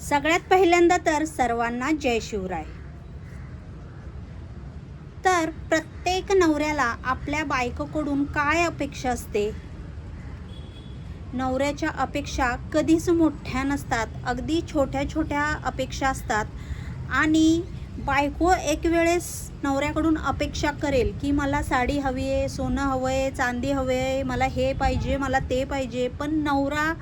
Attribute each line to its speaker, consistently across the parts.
Speaker 1: सगळ्यात पहिल्यांदा तर सर्वांना जय शिवराय. तर प्रत्येक नवऱ्याला आपल्या बायकोकडून काय अपेक्षा असते? नवऱ्याच्या अपेक्षा कधीच मोठ्या नसतात अगदी छोट्या छोट्या अपेक्षा असतात. आणि बायको एक वेळेस नवऱ्याकडून अपेक्षा करेल की मला साडी हवी आहे सोनं हवं आहे चांदी हवे आहे मला हे पाहिजे मला ते पाहिजे. पण नवरा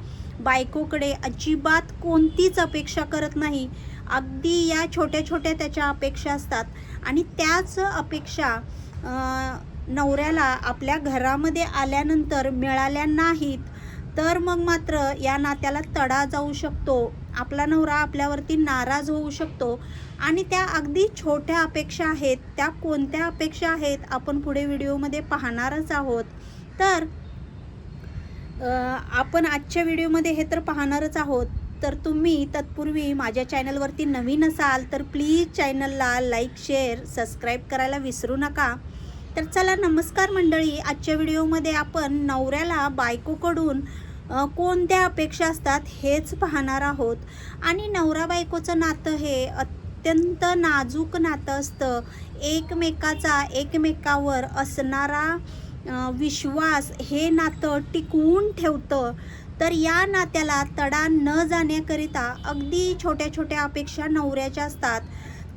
Speaker 1: बायकोकडे अजिबात कोणतीच अपेक्षा करत नाही. अगदी या छोट्या छोट्या त्याच्या अपेक्षा असतात. आणि त्याच अपेक्षा नवऱ्याला आपल्या घरामध्ये आल्यानंतर मिळाल्या नाहीत तर मग मात्र या नात्याला तडा जाऊ शकतो. आपला नवरा आपल्यावरती नाराज होऊ शकतो. आणि त्या अगदी छोट्या अपेक्षा आहेत. त्या कोणत्या अपेक्षा आहेत आपण पुढे व्हिडिओमध्ये पाहणारच आहोत. तर आपण आजच्या व्हिडिओमध्ये हे तर पाहणारच आहोत. तर तुम्ही तत्पूर्वी माझ्या चॅनलवरती नवीन असाल तर प्लीज चॅनलला लाईक शेअर सबस्क्राईब करायला विसरू नका. तर चला नमस्कार मंडळी. आजच्या व्हिडिओमध्ये आपण नवऱ्याला बायकोकडून कोणत्या अपेक्षा असतात हेच पाहणार आहोत. आणि नवरा बायकोचं नातं हे अत्यंत नाजूक नातं असतं. एकमेकाचा एकमेकावर असणारा विश्वास हे नातं टिकवून ठेवतं. तर या नात्याला तडा न जाण्याकरिता अगदी छोट्या छोट्या अपेक्षा नवऱ्याच्या असतात.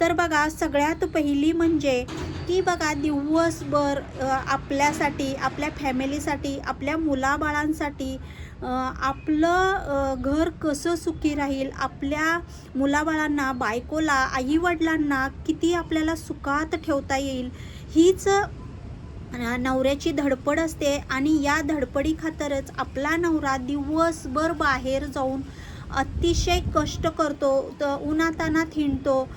Speaker 1: तर बघा सगळ्यात पहिली म्हणजे की बघा दिवसभर आपल्यासाठी आपल्या फॅमिलीसाठी आपल्या मुलाबाळांसाठी आपलं घर कसं सुखी राहील आपल्या मुलाबाळांना बायकोला आईवडिलांना किती आपल्याला सुखात ठेवता येईल हीच नवऱ्याची धडपड असते आणि या धडपडी खातरच आपला नवरा दिवसभर बाहेर जाऊन अतिशय कष्ट करतो तर उन्हातानात हिंडतो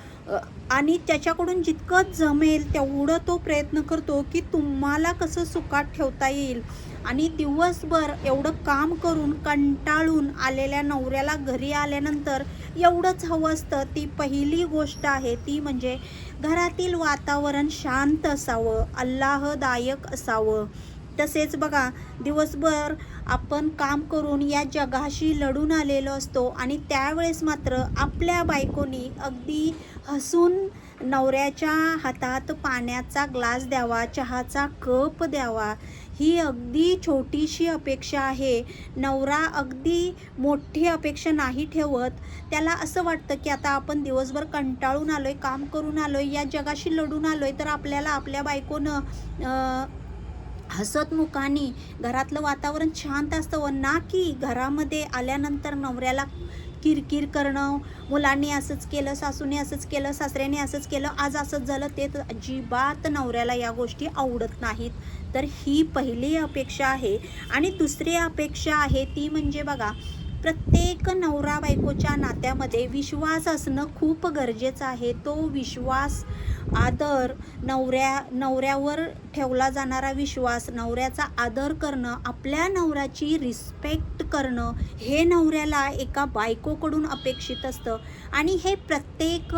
Speaker 1: आणि त्याच्याकडून जितकं जमेल तेवढं तो प्रयत्न करतो की तुम्हाला कसं सुखात ठेवता येईल. आणि दिवसभर एवढं काम करून कंटाळून आलेल्या नवऱ्याला घरी आल्यानंतर एवढंच हवं असतं. ती पहिली गोष्ट आहे ती म्हणजे घरातील वातावरण शांत असावं अल्लाहदायक असावं. तसेच बघा दिवसभर आपण काम करून या जगाशी लढून आलेलो असतो आणि त्यावेळेस मात्र आपल्या बायकोनी अगदी हसून नवऱ्याच्या हातात पाण्याचा ग्लास द्यावा चहाचा कप द्यावा. ही अगदी छोटीशी अपेक्षा आहे. नवरा अगदी मोठी अपेक्षा नाही ठेवत. त्याला असं वाटतं की आता आपण दिवसभर कंटाळून आलो आहे काम करून आलो आहे या जगाशी लढून आलो आहे तर आपल्याला आपल्या बायकोनं हसतमुखाने घरातलं वातावरण शांत असतं. व ना की घरामध्ये आल्यानंतर नवऱ्याला किरकिर करणं मुलांनी असंच केलं सासूने असंच केलं सासऱ्याने असंच केलं आज असंच झालं ते तर अजिबात नवऱ्याला या गोष्टी आवडत नाहीत. तर ही पहिली अपेक्षा आहे. आणि दुसरी अपेक्षा आहे ती म्हणजे बघा प्रत्येक नवरा बायकोच्या नात्यामध्ये विश्वास असणं खूप गरजेचं आहे. तो विश्वास आदर नवऱ्या नवऱ्यावर ठेवला जाणारा विश्वास नवऱ्याचा आदर करणं आपल्या नवऱ्याची रिस्पेक्ट करणं हे नवऱ्याला एका बायकोकडून अपेक्षित असतं. आणि हे प्रत्येक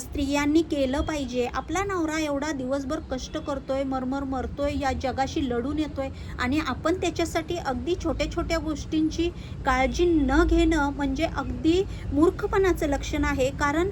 Speaker 1: स्त्रियांनी केलं पाहिजे. आपला नवरा एवढा दिवसभर कष्ट करतोय मरमर मरतोय या जगाशी लढून येतोय. आणि आपण त्याच्यासाठी अगदी छोट्या छोट्या गोष्टींची काळजी न घेणं म्हणजे अगदी मूर्खपणाचं लक्षण आहे. कारण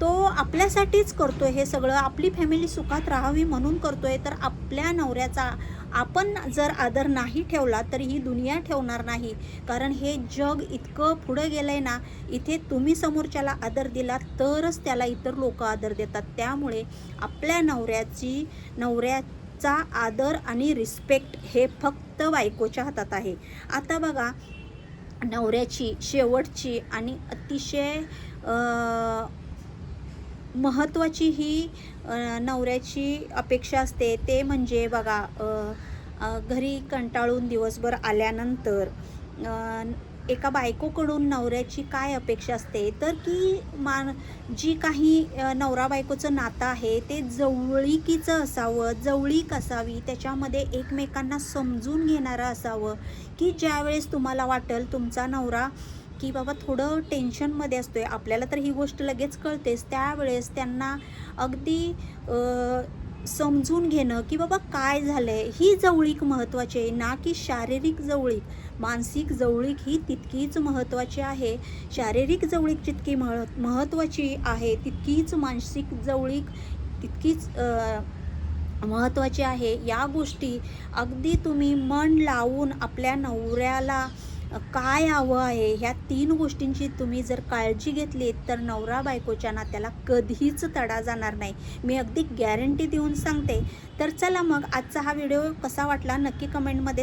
Speaker 1: तो आपल्यासाठीच करतोय हे सगळं. आपली फॅमिली सुखात राहावी म्हणून करतो आहे तर आपल्या नवऱ्याचा आपण जर आदर नाही ठेवला तर ही दुनिया ठेवणार नाही. कारण हे जग इतकं पुढं गेलं आहे ना इथे तुम्ही समोरच्याला आदर दिला तरच त्याला इतर लोक आदर देतात. त्यामुळे आपल्या नवऱ्याची नवऱ्याचा आदर आणि रिस्पेक्ट हे फक्त बायकोच्या हातात आहे. आता बघा नवऱ्याची शेवटची आणि अतिशय महत्त्वाची ही नवऱ्याची अपेक्षा असते. ते म्हणजे बघा घरी कंटाळून दिवसभर आल्यानंतर एका बायकोकडून नवऱ्याची काय अपेक्षा असते? तर की मान जी काही नवरा बायकोचं नातं आहे ते जवळीकीचं असावं जवळीक असावी त्याच्यामध्ये एकमेकांना समजून घेणारं असावं की ज्यावेळेस तुम्हाला वाटेल तुमचा नवरा की बाबा थोडं टेन्शनमध्ये असतो आहे आपल्याला तर ही गोष्ट लगेच कळतेच त्यावेळेस त्यांना अगदी समजून घेणं की बाबा काय झालंय? ही जवळीक महत्त्वाची आहे. ना की शारीरिक जवळीक. मानसिक जवळीक ही तितकीच महत्त्वाची आहे. शारीरिक जवळीक जितकी मह महत्त्वाची आहे तितकीच मानसिक जवळीक तितकीच महत्त्वाची आहे. या गोष्टी अगदी तुम्ही मन लावून आपल्या नवऱ्याला काय हवं आहे? ह्या तीन गोष्टींची तुम्ही जर काळजी घेतली तर नवरा बायकोच्या नात्याला कधीच तडा जाणार नाही. मी अगदी गॅरंटी देऊन सांगते. तर चला मग आजचा हा व्हिडिओ कसा वाटला नक्की कमेंटमध्ये